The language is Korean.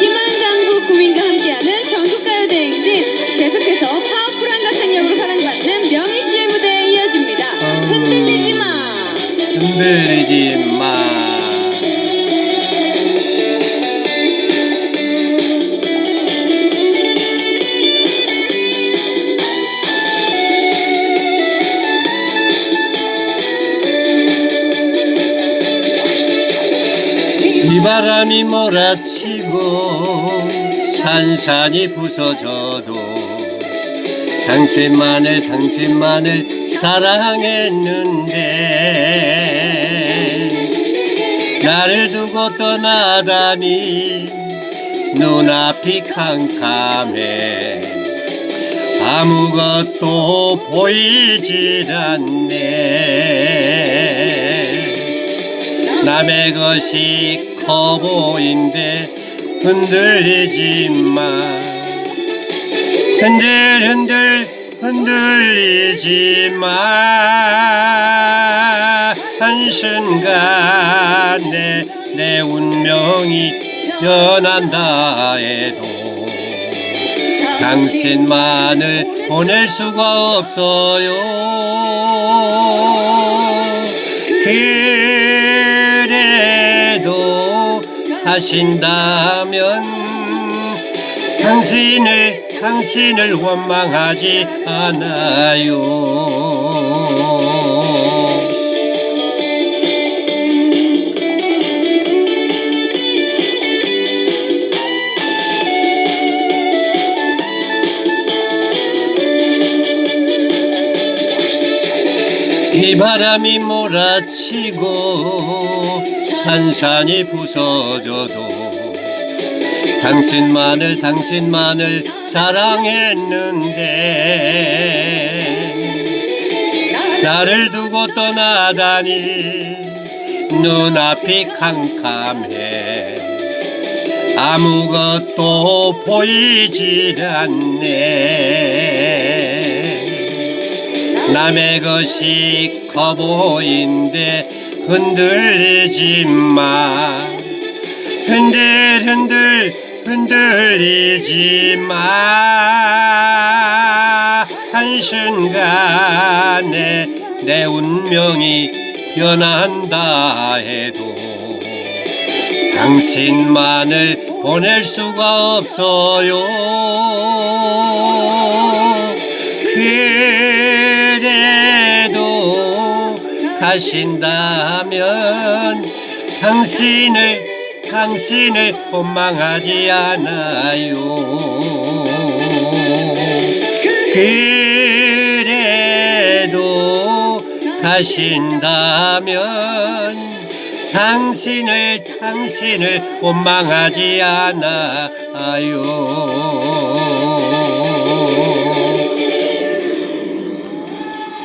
희망강국 구민과 함께하는 전국가요대행진 계속해서 파워풀한 가창력으로 사랑받는 명희 씨의 무대에 이어집니다. 흔들리지 마. 흔들리지 마. 비바람이 몰아치고 산산이 부서져도 당신만을 당신만을 사랑했는데 나를 두고 떠나다니 눈앞이 캄캄해 아무것도 보이질 않네 남의 것이 커 보인데 흔들리지 마 흔들 흔들 흔들리지 마 한순간에 내 운명이 변한다 해도 당신만을 보낼 수가 없어요. 그 하신다면 당신을 당신을 원망하지 않아요. 비바람이 몰아치고 산산이 부서져도 당신만을 당신만을 사랑했는데 나를 두고 떠나다니 눈앞이 캄캄해 아무것도 보이질 않네 남의 것이 커 보인데 흔들리지 마 흔들 흔들 흔들리지 마 한순간에 내 운명이 변한다 해도 당신만을 보낼 수가 없어요 가신다면 당신을 당신을 원망하지 않아요. 그래도 가신다면 당신을 당신을 원망하지 않아요